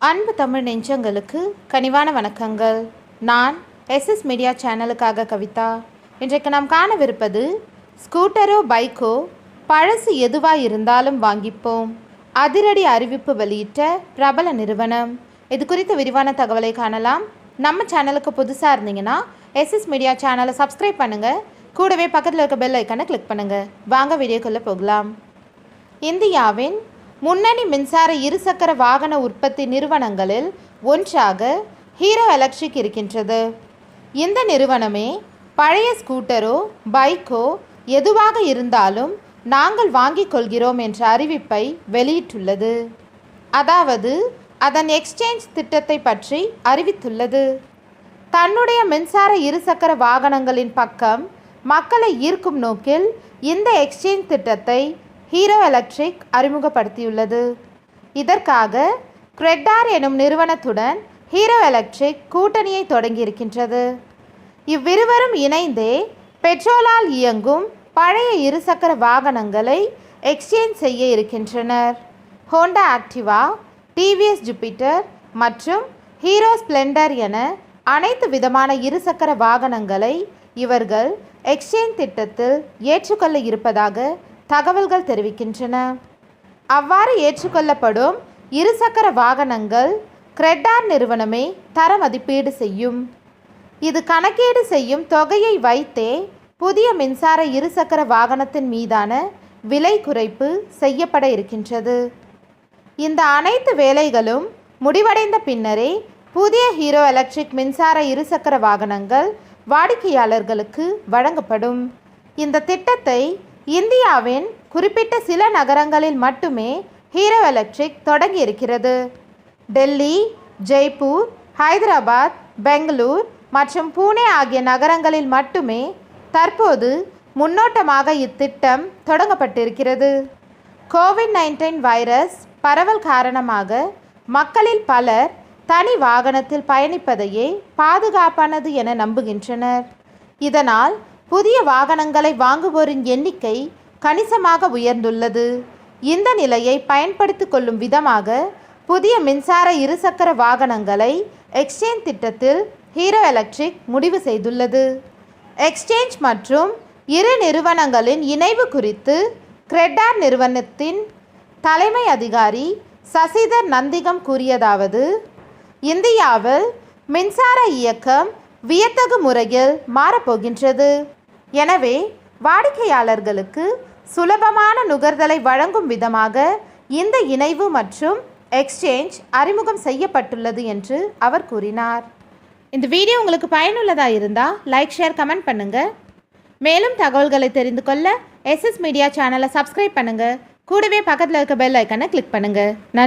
அன்பு தமிழ் நெஞ்சங்களுக்கு கனிவான வணக்கங்கள். நான் எஸ்எஸ் மீடியா சேனலுக்காக கவிதா. இன்றைக்கு நாம் காணவிருப்பது ஸ்கூட்டரோ பைக்கோ பழசு எதுவாக இருந்தாலும் வாங்கிப்போம். அதிரடி அறிவிப்பு வெளியிட்ட பிரபல நிறுவனம். இது குறித்த விரிவான தகவலை காணலாம். நம்ம சேனலுக்கு புதுசாக இருந்தீங்கன்னா எஸ்எஸ் மீடியா சேனலை சப்ஸ்கிரைப் பண்ணுங்கள் கூடவே பக்கத்தில் இருக்க பெல் ஐக்கனை கிளிக் பண்ணுங்கள் வாங்க வீடியோக்குள்ளே போகலாம். இந்தியாவின் முன்னணி மின்சார இருசக்கர வாகன உற்பத்தி நிறுவனங்களில் ஒன்றாக ஹீரோ எலக்ட்ரிக் இருக்கின்றது. இந்த நிறுவனமே பழைய ஸ்கூட்டரோ பைக்கோ எதுவாக இருந்தாலும் நாங்கள் வாங்கிக் கொள்கிறோம் என்ற அறிவிப்பை வெளியிட்டுள்ளது. அதாவது அதன் எக்ஸ்சேஞ்ச் திட்டத்தை பற்றி அறிவித்துள்ளது. தன்னுடைய மின்சார இருசக்கர வாகனங்களின் பக்கம் மக்களை ஈர்க்கும் நோக்கில் இந்த எக்ஸ்சேஞ்ச் திட்டத்தை ஹீரோ எலக்ட்ரிக் அறிமுகப்படுத்தியுள்ளது. இதற்காக கிரெட்டார் எனும் நிறுவனத்துடன் ஹீரோ எலக்ட்ரிக் கூட்டணியை தொடங்கியிருக்கின்றது. இவ்விருவரும் இணைந்தே பெட்ரோலால் இயங்கும் பழைய இருசக்கர வாகனங்களை எக்ஸ்சேஞ்ச் செய்ய இருக்கின்றனர். ஹோண்டா ஆக்டிவா டிவிஎஸ் ஜூபிட்டர் மற்றும் ஹீரோ ஸ்ப்ளெண்டர் என அனைத்து விதமான இருசக்கர வாகனங்களை இவர்கள் எக்ஸ்சேஞ்ச் திட்டத்தில் ஏற்றுக்கொள்ள இருப்பதாக தகவல்கள் தெரிவிக்கின்றன. அவ்வாறு ஏற்றுக்கொள்ளப்படும் இருசக்கர வாகனங்கள் கிரெட்டார் நிறுவனமே தர மதிப்பீடு செய்யும். இது கணக்கீடு செய்யும் தொகையை வைத்தே புதிய மின்சார இருசக்கர வாகனத்தின் மீதான விலை குறைப்பு செய்யப்பட இருக்கின்றது. இந்த அனைத்து வேலைகளும் முடிவடைந்த பின்னரே புதிய ஹீரோ எலக்ட்ரிக் மின்சார இருசக்கர வாகனங்கள் வாடிக்கையாளர்களுக்கு வழங்கப்படும். இந்த திட்டத்தை இந்தியாவின் குறிப்பிட்ட சில நகரங்களில் மட்டுமே ஹீரோ எலக்ட்ரிக் தொடங்கி இருக்கிறது டெல்லி ஜெய்ப்பூர் ஹைதராபாத் பெங்களூர் மற்றும் பூனே ஆகிய நகரங்களில் மட்டுமே தற்போது முன்னோட்டமாக இத்திட்டம் தொடங்கப்பட்டிருக்கிறது. கோவிட் நைன்டீன் வைரஸ் பரவல் காரணமாக மக்களில் பலர் தனி வாகனத்தில் பயணிப்பதையே பாதுகாப்பானது என நம்புகின்றனர். இதனால் புதிய வாகனங்களை வாங்குவோரின் எண்ணிக்கை கணிசமாக உயர்ந்துள்ளது. இந்த நிலையை பயன்படுத்தி கொள்ளும் விதமாக புதிய மின்சார இருசக்கர வாகனங்களை எக்ஸ்சேஞ்ச் திட்டத்தில் ஹீரோ எலக்ட்ரிக் முடிவு செய்துள்ளது. எக்ஸ்சேஞ்ச் மற்றும் இரு நிறுவனங்களின் இணைவு குறித்து கிரெட்டார் நிறுவனத்தின் தலைமை அதிகாரி சசிதர் நந்திகம் கூறியதாவது இந்தியாவில் மின்சார இயக்கம் வியத்தகு முறையில் மாறப்போகின்றது. எனவே வாடிக்கையாளர்களுக்கு சுலபமான நுகர்தலை வழங்கும் விதமாக இந்த இணைவு மற்றும் எக்ஸ்சேஞ்ச் அறிமுகம் செய்யப்பட்டுள்ளது என்று அவர் கூறினார். இந்த வீடியோ உங்களுக்கு பயனுள்ளதாக இருந்தால் லைக் ஷேர் கமெண்ட் பண்ணுங்கள் மேலும் தகவல்களை தெரிந்து கொள்ள எஸ்எஸ் மீடியா சேனலை சப்ஸ்கிரைப் பண்ணுங்கள் கூடவே பக்கத்தில் இருக்க பெல் ஐக்கனை கிளிக் பண்ணுங்கள் நன்றி.